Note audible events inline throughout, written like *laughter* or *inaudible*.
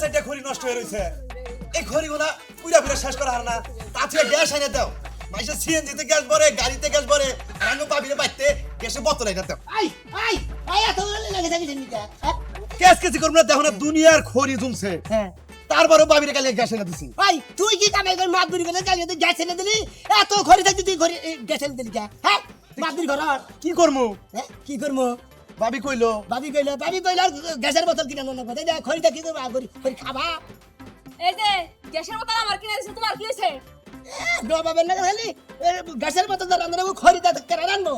চারটা খড়ি নষ্ট হয়ে রয়েছে এই খড়িগুলা পুরা পুরা শেষ করা হার না। তাতে গ্যাস এনে দাও। মাইসে সিএনজিতে গ্যাস ভরে গাড়িতে গ্যাস ভরে পাবিলে বাইতে গ্যাসে বোতল এনে দাও। আই আই আই এত লাগে নিকা গ্যাস কেসি করব না দেখো না দুনিয়ার খড়ি জমছে হ্যাঁ। তারপরে বাবিরে কালে গ্যাস এনে দিছি। ভাই তুই কি কামাই করে মাছ ধরি করে গালি গ্যাস এনে দিলি। এত খড়ি থাকতে তুই খড়ি গ্যাস এনে দিলি হ্যাঁ? মাছ ধরি ঘর। কি করব হ্যাঁ কি করব ভাবি কইলো ভাবি কইলো ভাবি কইলো গ্যাসের বোতল কিনা না কথা যা খড়িটা কি করব খড়ি খড়ি খাবা? এই যে গ্যাসের বোতল আমার কিনে দিছে তোমার কি হয়েছে? ডবাবেন না খালি গ্যাসের বোতল তো রান্না খড়িটা কেন রান্নো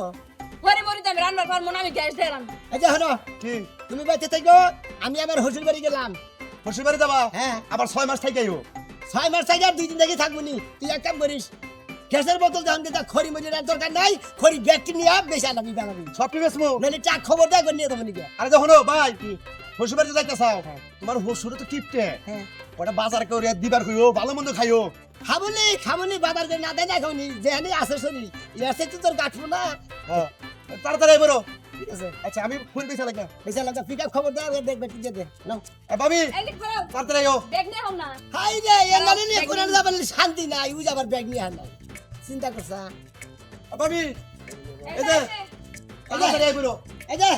ঘরে মরি আমি রান্নার পারব না আমি গ্যাস দিয়ে রান্না। এই যে হলো কি? তুমি বাইতে থাকো আমি আমার হসুর বাড়ি গেলাম। শ্বশুর বাড়ি যাবা? হ্যাঁ। আবার ছয় মাস থেকে আইও? ছয় মাস থাকি আর দুই দিন থেকে থাকব নি। তুই এক কাম করিস গ্যাসের বোতল যখন দিতা খড়ি মরি দরকার নাই। খড়ি ব্যাগটি নিয়ে আপ বেশি আনাবি বানাবি সব ঠিক আছে নাহলে চা খবর দেয় করে নিয়ে দেবো নাকি। আরে যখন ভাই শ্বশুর বাড়িতে যাইতে চাও? তোমার শ্বশুর তো কিপটে। হ্যাঁ। ওটা বাজার করে দিবার কইও ভালো মন্দ খাইও। খাবলি খাবলি বাবার করে না দেয় না খাবনি যেখানে আছে শরীর ইয়ার তো তোর কাটবো না। হ্যাঁ। তাড়াতাড়ি বলো ঠিক আছে। আচ্ছা আমি ফোন পেয়েছি লাগে বেশি লাগা পিক আপ খবর দেয় দেখবে কি দিয়ে দে। নাও। ভাবি এই যে খারাপ তাড়াতাড়ি আইও। ব্যাগ নিয়ে হম না। হাই রে এ এর নিয়ে কোরআন যাবার শান্তি নাই ইউ যাবার ব্যাগ নিয়ে আন চিন্তা করছা ভাবি এই এই যে, এই যে। আই বলো এই যে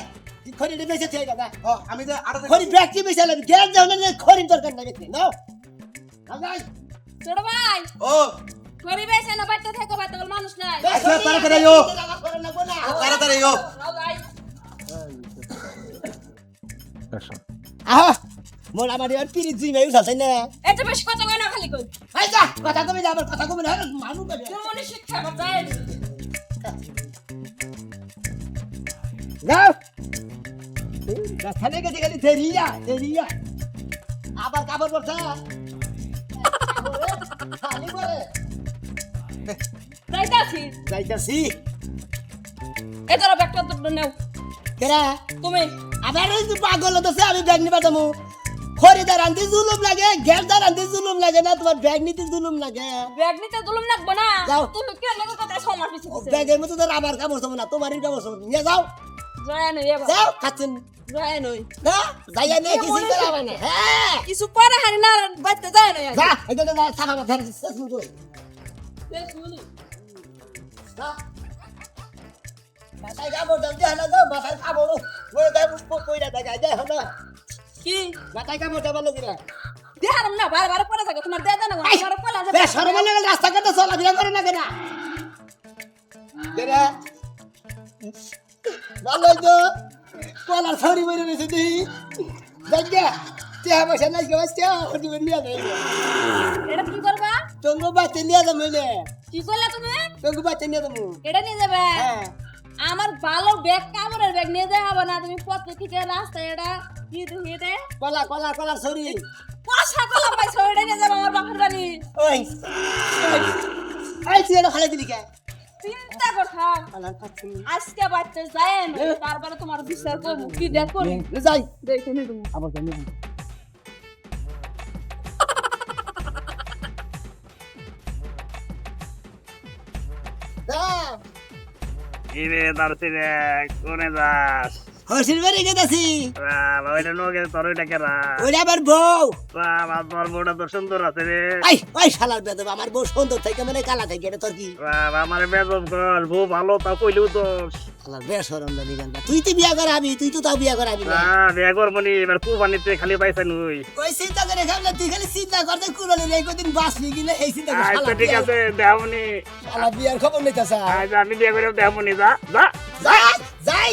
খড়ি বেঁচে থেকে গেল হ্যাঁ আমি যে আটা খড়ি ব্যাগটি বেঁচে লাগবে গ্যাস যাও না খড়ি দরকার নাই দেখতে নাও নাও যাই ছোট ভাই ও ঘরে বেসে না বাড়তে থাকো বল মানুষ নাই আচ্ছা, তাড়াতাড়ি আইও। তাড়াতাড়ি তাড়াতাড়ি আইও নাও যাই। আহা মোর আমার এবার পিরি দুই মাই উঠাল তাই না। যে বেশি কথা কই না খালি কই। এই যা কথা কমে যা আমার কথা কমে না মানুষ কমে তোর মনে শিক্ষা কর যায় যাও গাছালে গেছে খালি আবার কাপড় পড়ছা খালি করে। যাইতাছি। যাইতাছি। ব্যাগটা তো নেও। কেরা? তুমি। আবার পাগল হতেছে আমি ব্যাগ নিবা যাব খরিদার আনতে জুলুম লাগে গ্যাসদার আনতে জুলুম লাগে না তোমার ব্যাগ নিতে জুলুম লাগে। ব্যাগ নিতে দুলুম নাকবো না? যাও। তুমি কে লাগে কথা সময় পিছে ব্যাগের মধ্যে তোর আবার কাপড় সব না তোমারই কাপড় সব নিয়ে যাও। যায় নই এবার। যাও খাচ্ছেন। যায় নই। না যাইয়া নিয়ে কিছু করাবে না। হ্যাঁ। কিছু পরে হারি না যায় যা এটা শেষ মাথায় দাও মাথায় ওই কইরা কি? মাথায় কাপড় দাও বলে দিরা দেহারম না বারে বারে পরে থাকে তোমার দেয় না এই, বারে পরে বে সরম লাগে রাস্তা কাটে চলাফেরা করে না কেনা। কেনা ভালো তো। কলার ছড়ি বেরিয়ে রয়েছে তুই দেখবে টেহা পয়সা নাই কেউ টেহা ছড়ি বেরিয়ে যাবে। এটা কি করবা? তোমরা বাচ্চা নিয়ে এলে কি করলা তুমি? তোমরা নিয়ে এটা নিয়ে যাবে? হ্যাঁ। আমার ভালো ব্যাগ কামড়ের ব্যাগ নিয়ে যাবে না তুমি পথে থেকে রাস্তায় এটা? কি তুমি দে কলা কলা কলা ছড়ি। পয়সা কলা পাইছো এটা নিয়ে যাবে আমার বাপের বাড়ি। ওই। এই তুই এটা খালে দিলি কে? চিন্তা খাচ্ছি আজকে বাড়তে যায় না তারপরে তোমার বিচার করব। কি দেখো? যাই। দেখে নি তুমি। আবার ইরে দারসিরে কোনে যাস? হসির বাড়ি গেছি বাবা ওইটা তোর কেরা? আমার বউ। বাবা তোর বউটা তো সুন্দর আছে রে। আই ওই শালার বেদব আমার বউ সুন্দর থেকে মানে কালা থেকে এটা তোর কি? বাবা আমার কর বউ ভালো তা কইলেও তো শালার বেসরম তুই তো বিয়া করাবি তুই তো তাও বিয়া করাবি না। বিয়া করবনি এবার কুরবানিতে খালি পাইছে নুই। ওই চিন্তা করে খাবলে তুই খালি চিন্তা করতে কুরবানি এই কদিন বাঁচলি এই চিন্তা করে আচ্ছা ঠিক আছে দেহমনি শালা বিয়ার খবর নিতেছে। আচ্ছা আমি বিয়ে করে দেহমনি যা যা। যাই।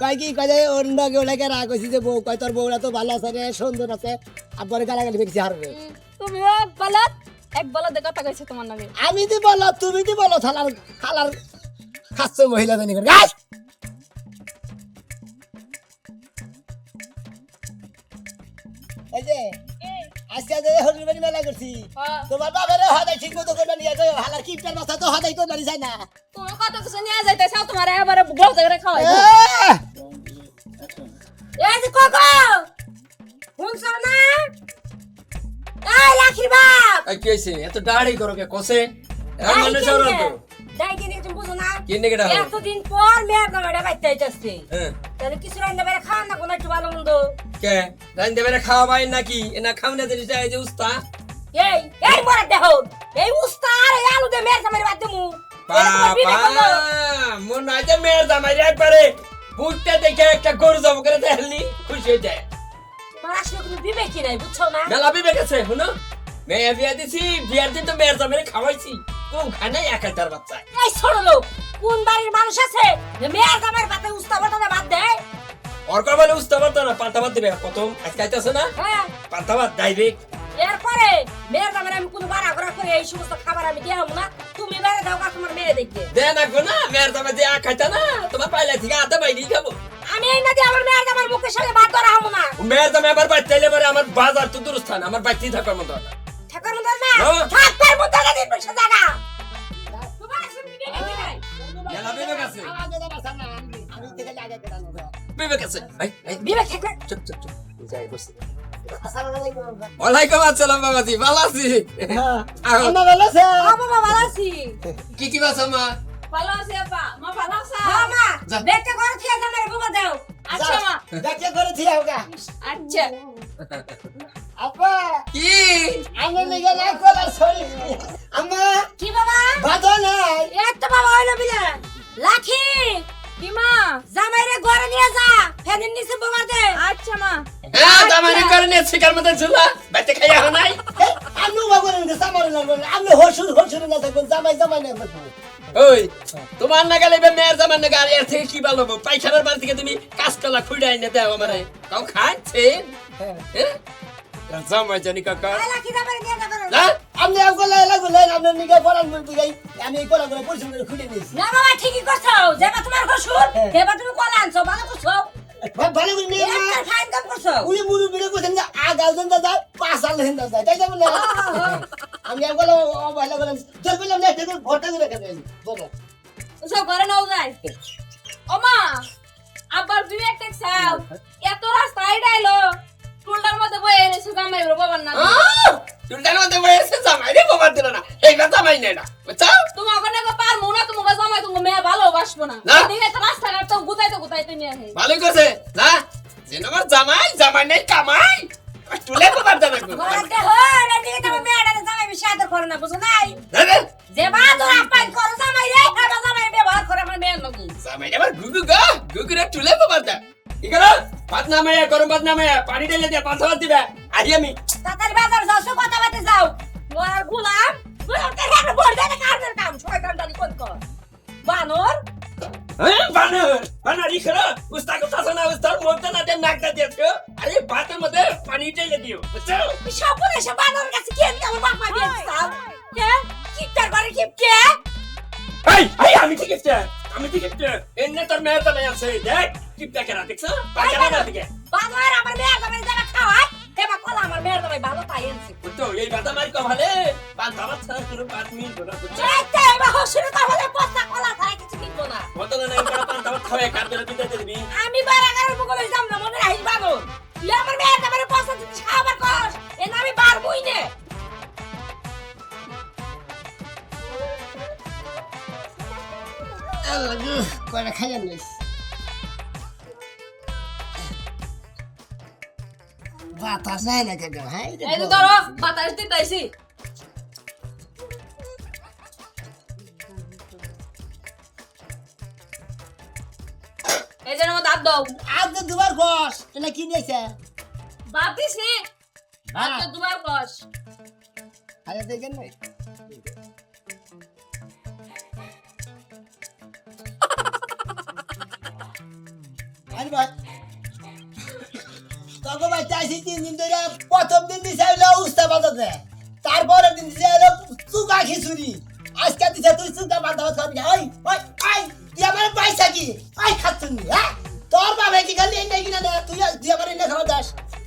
কয় কি কয় যে নগে ওটাকে রাগ কইছি যে বউ কয় তোর বউরা তো ভালো আছে রে সুন্দর আছে আব্বারে গালাগালি দেখছি হারবে তুমি বলত এক বলত কথা কইছে তোমার নামে। আমি দি বলো তুমি দি বলো থালার থালার খাচ্ছে মহিলা জানি করে। গাছ এই যে আজকে যে হরির মেলা করছে। তোমার বাবারে হদাই ঠিক মতো করে নিয়ে যাও হালার কিপটার মাথা তো হদাই তো বাড়ি যায় না। তুমি কত কিছু নিয়ে যাইতেছ তোমার এবারে গ্লাউজ করে খাওয়াই। কি হয়েছে এত দাঁড়ি করো কে? তো দাই তুমি বুঝো না? পর মেয়ের বাইতে আইতাছে। হ্যাঁ। তাহলে কিছু রান্না বেড়ে খাওয়া না কোনো একটু ভালো মন্দ? কে? রান দেবে খাওয়া পাই নাকি? এনা খাও না জিনিস এই যে উস্তা। এই এই মরা দেহ এই উস্তা আর এই আলু দে মেয়ের সামনে বাদ দেমু বাবা মন নাই যে মেয়ের জামাই একবারে বুটটা দেখে একটা গরু জব করে দেখলি খুশি হয়ে যায়। আসলে কোনো বিবেকই নাই বুঝছ না? মেলা বিবেক আছে শুনো? মেয়ে বিয়া দিছি বিয়ার দিন তো মেয়ের জামাই খাওয়াইছি। কোন খানে একাই তার বাচ্চা। এই ছোট লোক কোন বাড়ির মানুষ আছে? যে মেয়ের জামাইয়ের বাতে উস্তা বাটা বাদ দেয় ওর করবালে উস্তা না পান্তা ভাত দিবে। প্রথম আজকে আইতাছে না? হ্যাঁ। পান্তা ভাত ডাইরেক্ট এরপরে মেয়ের জামাইয়ের আমি কোনো বাড়া ঘোরা করে এই সমস্ত খাবার আমি দিয়ে না। তুমি বেড়ে দাও কা তোমার মেয়ে দেখবে দে না গো না মেয়ের জামাই দিয়ে খাইতা না তোমার পাইলে থেকে আধা বাইরি খাব। আমি এই না আমার মেয়ের জামাইয়ের মুখের সামনে বাদ ধরা হব না। মেয়ের দামে আবার বাচ্চা এলে পরে আমার বাজার তো দূরস্থান আমার বাচ্চাই থাকার মতো থাকবার মতো না দিন পয়সা জায়গা বিবেক আছে। বিবেক চুপ চুপ চুপ। যাই বসে। ওয়ালাইকুম আসসালাম বাবাজি। ভালো আছি? আম্মা ভালো আছে? হ্যাঁ ভালো আছি। কি কি বাস মা ভালো আছে আপা মা ভালো আছে? হ্যাঁ দেখতে করে থেকে জামাইয়ের বুবা দাও। আচ্ছা মা। দেখে করে থিয়া হোগা আচ্ছা। আপা! কি? আমি নিগে না কলা সরি। আম্মা! কি বাবা? বাধা নাই। এত বাবা হইল বিলে লাখি কি মা জামাইরে ঘরে নিয়ে যা। ফেদিন নিচে বোমা দে। আচ্ছা মা। হ্যাঁ দামানি করে নিয়ে শিকার মতো ঝুলা? বাইতে খাইয়া হো নাই আমি বাবুর নিগে সামারে না বলে আমি হসুর হসুর না থাকবেন জামাই জামাই না ওই তোমার না গেলে এবার মেয়ের জামার না গাড়ি থেকে কি ভালো হব? পায়খানার বাড়ি থেকে তুমি কাঁচকলা খুঁড়ে আইনে দেও আমারে। তাও খাচ্ছে হ্যাঁ? জামাই জানি কাকা এই লাখি জামাইরে নিয়ে যা করে না আমি আমগুলো লাগুলে আমি নিগে পড়ান বলতে যাই আমি এই কলা করে পরিশ্রম করে খুলে নিয়েছি না বাবা ঠিকই করছ যেবা তোমার হসুর এবার তুমি কলা আনছো ভালো করছ ভালো করে নিয়ে একটা ফাইন কাম করছ উনি মুরু বিরে কোথায় যে আগাল দেন দাদা পাঁচ আল দেন দাদা তাই যাবেন না আমি আমগুলো ভালো করে তোর বললাম না দেখুন করে বলো সব ঘরে নাও যায় টেক্সাও এত রাস্তা আইডাইলো টুলটার মধ্যে বয়ে এনেছে জামাই বাবার না চুলটার মধ্যে বসে জামাই রে বাবার দিল না। এইবার জামাই নেই না। বুঝছ? তোমার ওখানে পারব না তোমার জামাই তোমার মেয়ে ভালোবাসবো না। না। দেখে তো রাস্তাঘাট তো গুতাইতে গুতাইতে নিয়ে আসে। ভালো করছে। না যেন আমার জামাই জামাই নেই কামাই। চুলে বাবার জামাই। করবে। ঘরে দেখো এই দিকে তোমার মেয়েটা জামাই বেশি আদর করে না বুঝো নাই? না রে, যে বাদর আপাইন করো জামাই রে জামাই ব্যবহার করে আমার মেয়ের লগে। জামাই আবার গুগু গা গুগুরে চুলে বাবার দা কি করো? ভাত নামে গরম ভাত নামে পানি ঢেলে দিয়ে পাঁচ ভাত দিবে। আহি আমি। তাড়াতাড়ি বাজার যাও সব কথা বাতে যাও। মোর গুলাম গুলাম তে হেন বল দে কামের কাম শয়তান দালি কোন কর? বানর? হ্যাঁ বানর বানর ই করো উস্তা কথা শোনা উস্তার মধ্যে না দেন নাকটা দিয়েছ আরে ভাতের মধ্যে পানি ঢেলে দিও বুঝছ? সব বলে সব বানর কাছে কি আমি আমার বাপা দিয়ে দিতাম। কে? কিপটার বাড়ি কিপ এই এই আমি ঠিক আছে আমি আছে এনে তোর মেয়ের জামাই আছে দেখ টিপটা কেনা দেখছ? পায়খানা না দিকে বানর আমার মেয়ের জামাই যারা খাওয়ায় এবার কলা আমার মেয়ের জামাই ভালো তাই আনছে। বুঝছ এই বাতা মারি কমালে পাঁচ আমার ছাড়া কোনো পাঁচ মিনিট না বুঝছ এইতে এবার হসুরে তাহলে পচা কলা ছাড়া কিছু কিনবো না। কত না এই বড় পাঁচ আমার খাওয়া কার করে দিতে বাতাস নাই না কেন হ্যাঁ এই যে ধরো বাতাস দিতেছি এই যে আমার দাঁত দাও আজ তো দুবার বস এটা কি নিয়েছে বাদ দিস নি। দুবার আরে দেখেন আরে ভাই চাইছি তিন দিন ধরে প্রথম দিন দিছে হইল উস্তা বাজাতে। তারপরে দিন দিছে হইল চুকা খিচুড়ি। আজকে দিছে তুই চুকা বাঁধা খাবি। ওই ওই ওই তুই আমার পয়সা কি? ওই খাচ্ছুন হ্যাঁ? তোর বাবা কি খালি এনে কিনা দে তুই তুই আমার এনে খাওয়া দাস।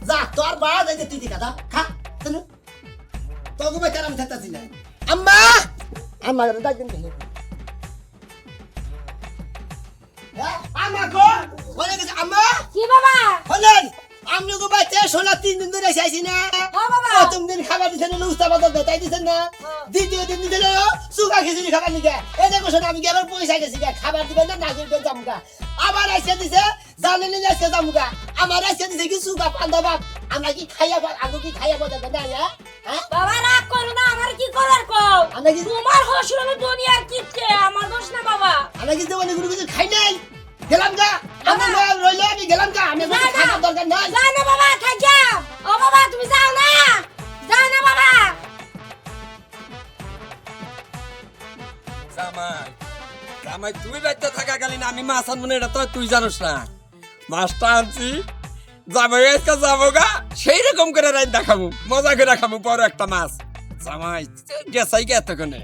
যা তোর বাবা যাইতে তুই দিকা দা খা শুনু। তোকে ভাই কারাম থাকতাছি না। আম্মা! আমার ডাক দিন দেখি। হ্যাঁ, আম্মা গো বলে গেছে আম্মা! কি বাবা? হলেন আমি গো বাইতে সোনা তিন দিন ধরে চাইছি না। প্রথম দিন খাবার দিছেন না উস্তা বাদা দেতাই দিছেন না। দ্বিতীয় দিন দিছেন না সুগা খিচুড়ি খাবার নিকে। এই দেখো শোনা আমি কি আবার পয়সা গেছি খাবার দিবেন না নাগির দিয়ে জামুকা। আবার আইসে দিছে জানেন না আজকে জামুকা। আমার আইসে দিছে কি সুগা পান্তা ভাত? আমরা কি খাইয়া আগে কি খাইয়া পাতা না? হ্যাঁ? বাবা রাগ করো না আমার কি করার কও? আমরা কি তোমার হসুর হলো দুনিয়ার কিচ্ছে আমার দোষ না বাবা। আমরা কি কোনো কিছু খাই নাই? গেলাম গা। আমি না রইলে আমি গেলাম গা। আমি না, না। খাবার দরকার নাই। যাও না বাবা থাক যাও। ও বাবা তুমি যাও না। যাও না বাবা। জামাই জামাই তুই বাচ্চা থাকাকালীন আমি মাছ আনব না এটা তো তুই জানোস না। মাছটা আনছি। জামাই আজকে যাব গা সেই রকম করে রাত দেখাবো। মজা করে খাব বড় একটা মাছ। জামাই গেছাই গে এতক্ষণে।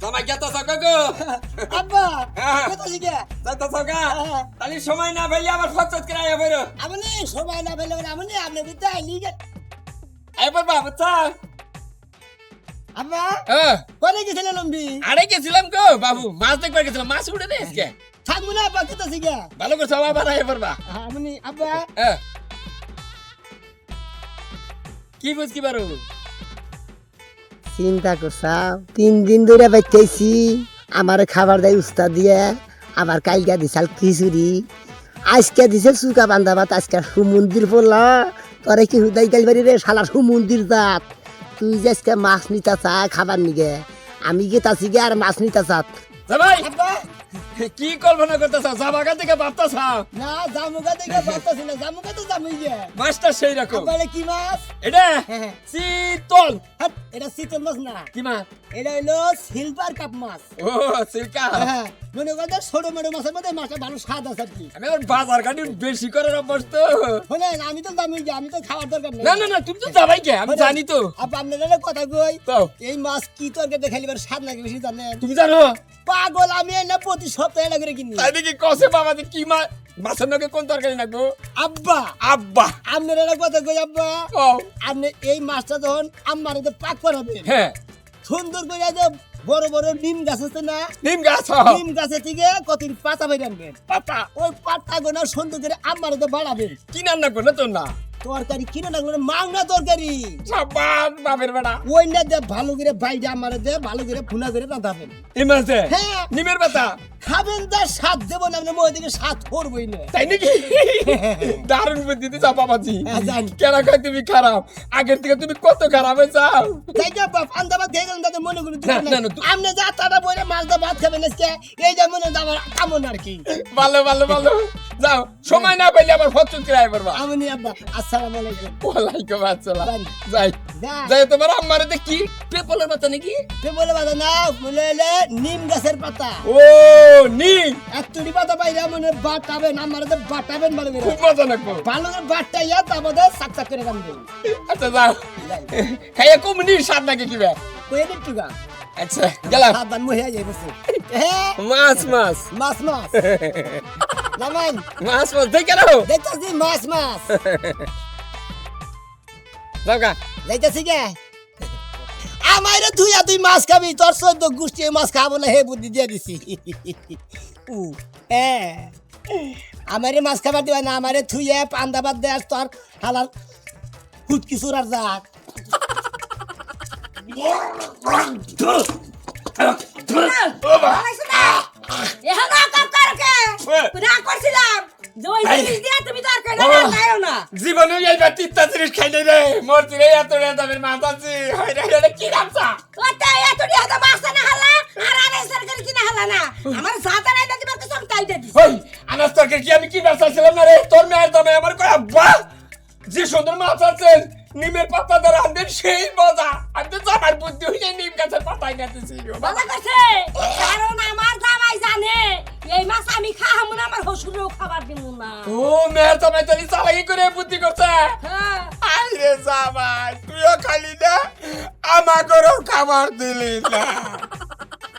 জামাই গেত সকা গো? আব্বা হ্যাঁ। যাইত সকা হ্যাঁ। তাহলে সময় না আবার ফচত করে আয়া বেরো আমনি সবাই না আমনি আপনি বিদ্যা লিগে এবার বাবু চা আব্বা হ্যাঁ কোনে গেছিলেন লম্বি? আরে গেছিলাম গো বাবু মাছ দেখবার গেছিলাম মাছ উঠে দে আজকে। থাকব না আব্বা কত শিখে ভালো করে সবাই আবার পারবা আমনি আব্বা। হ্যাঁ কি বুঝ কি পারো চিন্তা করছাও তিন দিন ধরে বাইতেছি। আমার খাবার দেয় উস্তা দিয়ে আবার কালকে দিছাল খিচুড়ি। আজকে দিছে সুকা বান্ধা ভাত আজকে সুমন্দির পড়লা তোরে কি হুদাই গাল বাড়ি রে শালা সুমন্দির জাত। তুই যে আজকে মাছ নিতা চা খাবার নিগে আমি গেতাছি গে আর মাছ নিতা চাত। ভাই কি কল্পনা করতেছ? জামাগা থেকে ভাবতেছ? না জামুকা থেকে ভাবতাছি না। জামুগা তো জামুই যে। মাছটা সেই রকম। বলে কি মাছ? এটা চিতল শীতল। এটা শীতল মাছ না। কি মাছ? এটা হলো সিলভার কাপ মাছ। ও সিলকা হ্যাঁ। মনে করতে ছোট মোটো মাছের মধ্যে মাছটা ভালো স্বাদ আছে আর কি আমি আবার বাজার গাড়ি বেশি করার অভ্যাস তো শোনেন আমি তো যে আমি তো খাওয়ার দরকার নেই। না না না তুমি তো যাবাই কে আমি জানি তো। আপা আপনাদের কথা কই? এই মাছ কি তরকারি দেখালিবার স্বাদ লাগে বেশি জানেন? তুমি জানো? পাগল আমি না প্রতি সপ্তাহে লাগে কিনি। তাই নাকি কষে বাবা কি মাছ মাছের নাকি কোন তরকারি নাকবো আব্বা! আব্বা! আপনারা কথা কই আব্বা? আপনি এই মাছটা যখন আমার পাক করাবেন হ্যাঁ। সুন্দর করে বড় বড় নিম গাছ আছে না? নিম গাছ নিম গাছে থেকে কতদিন পাতা বের আনবেন পাতা। ওই পাতা গোনা সুন্দর করে আমার তো বাড়াবেন কি না করলে তো না তরকারি কিনে না মাংনা তরকারি। বাপের বেড়া। ওই না দে ভালো করে বাইরে আমার দে ভালো করে করে রাঁধাবেন। হ্যাঁ। নিমের পাতা খাবেন তার স্বাদ দেবো না আপনি মই দিকে স্বাদ করবই না। তাই নাকি? দারুণ বুদ্ধি দিতে বাবাজি। হ্যাঁ, কেন কয় তুমি খারাপ। আগের থেকে তুমি কত খারাপ হয়েছাও তাই যে বাপ আন্দাবাদ খেয়ে গেলেন তাতে মনে করি না, না, না, আপনি যা তারা মাছ দা ভাত খাবেন আজকে এই যে মনে হয় আমার কামন আর কি। ভালো ভালো ভালো। যাও সময় না পাইলে আবার ফচুন কিরাই পারবা আমি আব্বা আসসালামু আলাইকুম। ওয়ালাইকুম আসসালাম। যাই। যাই তোমার আম্মারে দেখি। পেপলের পাতা নাকি? বলে বাদা না বলে এলে নিম গাছের পাতা। ও নি এতটি পাতা বাইরে মনে বাটাবেন আমার তো বাটাবেন ভালো করে খুব মজা লাগবো। ভালো করে বাটাইয়া তারপরে সাক সাক করে রাখবেন আচ্ছা যাও। খাইয়া কমনি স্বাদ লাগে কি বে? কই এর টুকা আচ্ছা গেলাম। সাবধান মহিয়া যাই বসে হ্যাঁ মাছ মাছ। মাছ মাছ। *laughs* নামান মাছ মাছ দেখে রাখো দেখতেছি মাছ মাছ। *laughs* যাও গা যাইতেছি কে আমারে তুই আর তুই মাছ খাবি তোর সদ্য গোষ্ঠী মাছ খাব না হে বুদ্ধি দিয়ে দিছি। উ হ্যাঁ আমারে মাছ খাবার দিবা না আমারে থুইয়ে পান্দাবাদ দে আর তোর হালাল হুটকি চুরার যাক করছিলাম। জীবনে এইবার তিনটা জিনিস খাই নাই রে। মরছি রে এত রে দামের মাছ আছে হয় রে এটা কি ওটা এত তো বাসা না হালা? আর আরে সরকারি কিনা হালা না? আমার সাথে নাই দিতে পারতে সব তাই দিছি। ওই আনাজ তরকারি কি আমি কি চাইছিলাম না রে? তোর মেয়ের দামে আমার কয় আব্বা যে সুন্দর মাছ আছে নিমের পাতা দ্বারা আনবেন সেই মজা। আমি তো জামার বুদ্ধি হয়ে নিম গাছের ভালো করছে কারণ হসুরেও খাবার দিব না। ও মেয়ের জামাই তালি চালাকি করে বুদ্ধি করছে। হ্যাঁ। আরে জামাই তুইও খালি না আমাকেও খাবার দিলি না।